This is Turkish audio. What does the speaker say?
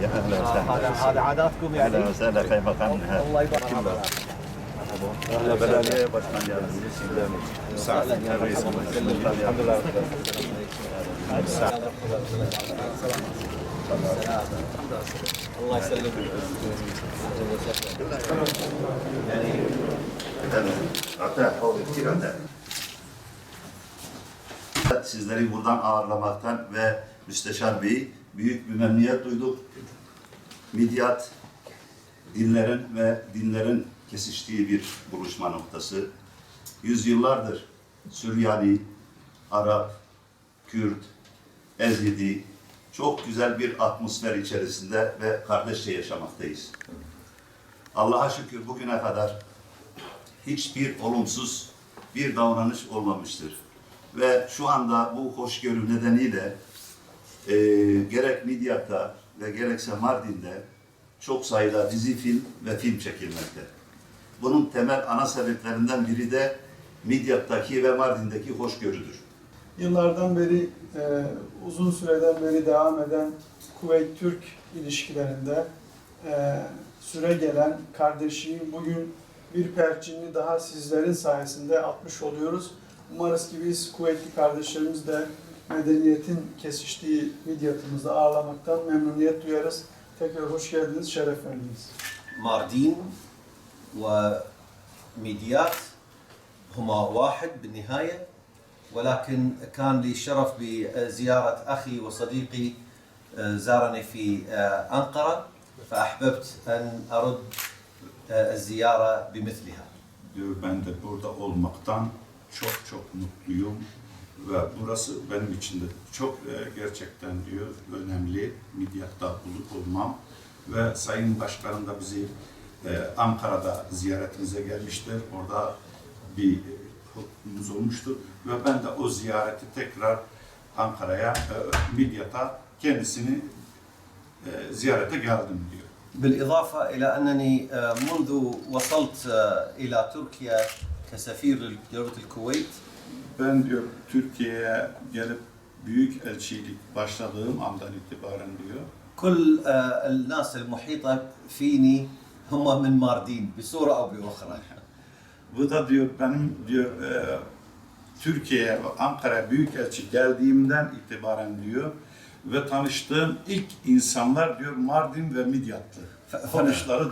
يا أهلا وسهلا. هذا عاداتكم يعني؟ أهلا وسهلا في مقامنا الله يبارك فيك أهلا وسهلا. يا الحمد لله الله يسلمك يعني عطاه حوض كثير عطاه sizleri buradan ağırlamaktan ve Müsteşar Bey'i büyük bir memnuniyet duyduk. Midyat dinlerin ve dinlerin kesiştiği bir buluşma noktası. Yüzyıllardır Süryani, Arap, Kürt, Ezidi çok güzel bir atmosfer içerisinde ve kardeşçe yaşamaktayız. Allah'a şükür bugüne kadar hiçbir olumsuz bir davranış olmamıştır. Ve şu anda bu hoşgörü nedeniyle e, gerek Midyat'ta ve gerekse Mardin'de çok sayıda dizi film ve film çekilmekte. Bunun temel ana sebeplerinden biri de Midyat'taki ve Mardin'deki hoşgörüdür. Yıllardan beri, e, uzun süreden beri devam eden Kuveyt-Türk ilişkilerinde e, süre gelen kardeşliğin bugün bir perçinini daha sizlerin sayesinde atmış oluyoruz. Umarız ki biz Kuveytli kardeşlerimizle medeniyetin kesiştiği midyatımızda ağırlamaktan memnuniyet duyarız. Tekrar hoş geldiniz, şeref verdiniz. ماردين وميديات هما واحد بالنهاية ولكن كان لي الشرف بزيارة أخي وصديقي زارني في أنقرة فأحببت أن أرد الزيارة بمثلها diyor ben de burada olmaktan çok çok mutluyum ve burası benim için de çok e, gerçekten diyor önemli Midyat'ta bulup olmam ve Sayın Başkanım da bizi e, Ankara'da ziyaretimize gelmiştir. Orada bir e, hukukumuz olmuştur ve ben de o ziyareti tekrar Ankara'ya, e, Midyat'a kendisini e, ziyarete geldim diyor. بالإضافة إلى أنني آه، منذ وصلت آه، إلى تركيا كسفير لدولة الكويت Ben diyor Türkiye'ye gelip büyük elçilik başladığım andan itibaren diyor. كل آه، الناس المحيطة فيني هم من ماردين بصورة أو بأخرى Bu da diyor benim diyor e, Türkiye'ye ve Ankara'ya büyük elçi geldiğimden itibaren diyor ve tanıştığım ilk insanlar diyor Mardin ve Midyat'tı. Konuşları